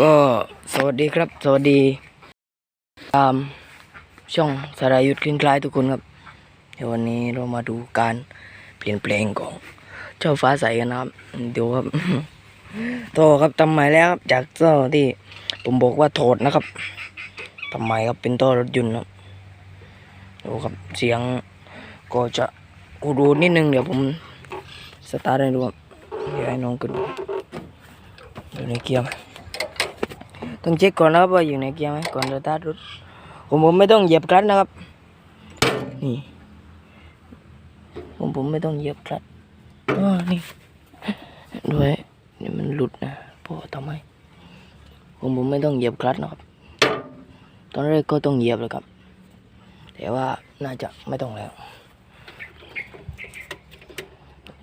ก็สวัสดีครับ สวัสดี ตามช่องสรายุทธ์คลินคล้ายทุกคนครับเดี๋ยววันนี้เรามาดูการเปลี่ยนแปลงของเจ้าฟ้าใสกันนะครับเดี๋ยวครับโตครับทำไมแล้วครับจากเจ้าที่ผมบอกว่าโถดนะครับทำไมครับเป็นต้อรถยนต์ครับดูครับเสียงก็จะกูดูนิดนึงเดี๋ยวผมสตาร์ทให้ดูครับเดี๋ยวให้น้องกันดูอยู่ในเกียร์ ต้องเช็คก่อนนะครับว่าอยู่ในเกียร์ไหมก่อนจะตาร์ทรถผมผมไม่ต้องเหยียบคลัตช์นะครับ นี่ผมผมไม่ต้องเหยียบคลัตช์อ๋อนี่ด้วยนี่มันหลุดนะพ่อทำไมผมผมไม่ต้องเหยียบคลัตช์นะครับ ตอนแรกก็ต้องเหยียบเลยครับ แต่ว่าน่าจะไม่ต้องแล้ว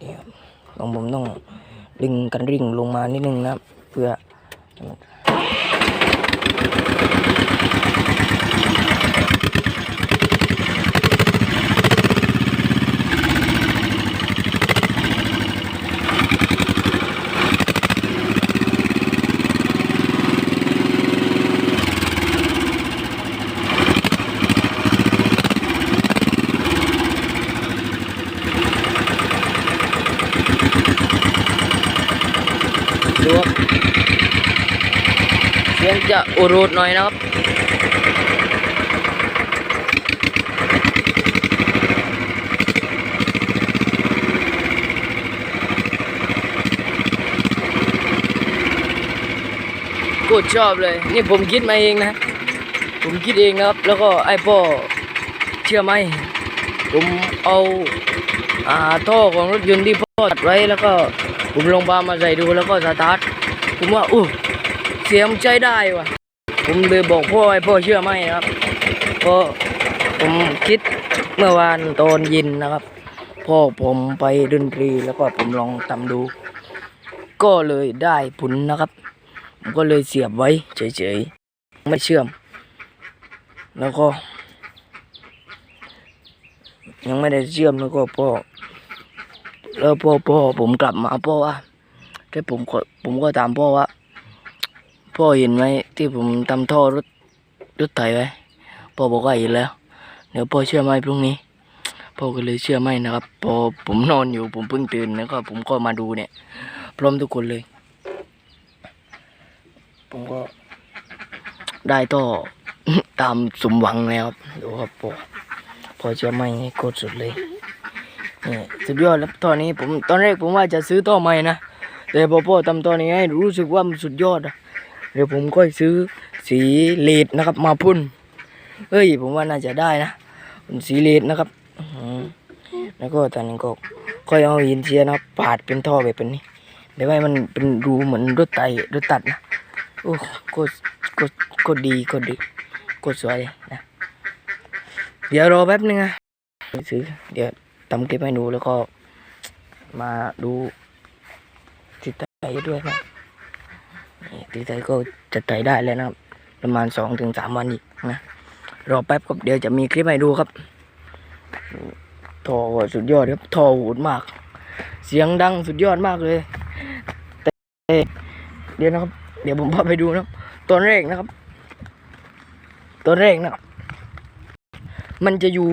นี่ครับของผมต้องดึงกันริ่งลงมานิดนึงนะครับ เพื่อ ดูครับ เสียงจะอุรุดหน่อยนะครับกูชอบเลย นี่ผมคิดมาเองนะ ผมคิดเองนะครับ แล้วก็ไอ้พ่อเชื่อไหม ผมเอาอ่าท่อของรถยนต์ที่พ่อตัดไว้แล้วก็ผมลงพามาใส่ดูแล้วก็สตาร์ทผมว่าอู้ สียงใช้ได้ว่ะ ผมเลยบอกพ่อให้พ่อเชื่อไหมนะครับเพราะผมคิดเมื่อวานตอนย็นนะครับ พ่อผมไปดนตรีแล้วก็ผมลองทำดู ก็เลยได้ผลนะครับ ผมก็เลยเสียบไว้เฉยๆไม่เชื่อม แล้วก็ ยังไม่ได้เชื่อมแล้วก็พ่อแล้วพ่อพ่อผมกลับมาพ่อว่าแค่ผมก็ผมก็ถามพ่อว่า พ่อเห็นไหมที่ผมทำท่อรถรถไถไว้พ่อบอกว่าเห็นแล้ว เดี๋ยวพ่อเชื่อไหมพรุ่งนี้พ่อก็เลยเชื่อไหมนะครับพอผมนอนอยู่ผมเพิ่งตื่นแล้วก็ผมก็มาดูเนี่ย พร้อมทุกคนเลย ผมก็ได้ต่อตามสมหวังแล้วครับดูครับพ่อพอเชื่อไหมนี่โคตรสุดเลยนี่สุดยอดแล้วตอนนี้ผมตอนแรกผมว่าจะซื้อต่อใหม่นะแต่พอพ่อทำตอนนี้ให้รู้สึกว่ามันสุดยอดอะ เดี๋ยวผมก็ซื้อสีเลดนะครับ มาพ่นเฮ้ย ผมว่าน่าจะได้นะสีเลดนะครับแล้วก็ตอนนี้ก็ค่อยเอาหินเจียนะครับปาดเป็นท่อแบบนี้ไม่ให้มันเป็นรูเหมือนรถไตรถตัดนะโอ้ก็ก็ก็ดีก็ดีก็สวยนะเดี๋ยวรอแป๊บนึงนะซื้อเดี๋ยวทำคลิปให้ดูแล้วก็มาดูติดไตด้วยนะ ติดไตก็จะไตได้แล้วนะครับ ประมาณสองถึงสามวันอีกนะ รอแป๊บครับเดี๋ยวจะมีคลิปให้ดูครับท่อสุดยอดครับท่อหูดมาก เสียงดังสุดยอดมากเลยแต่เดี๋ยวนะครับ เดี๋ยวผมพาไปดูนะครับตอนแรกนะครับตอนแรกนะครับมันจะอยู่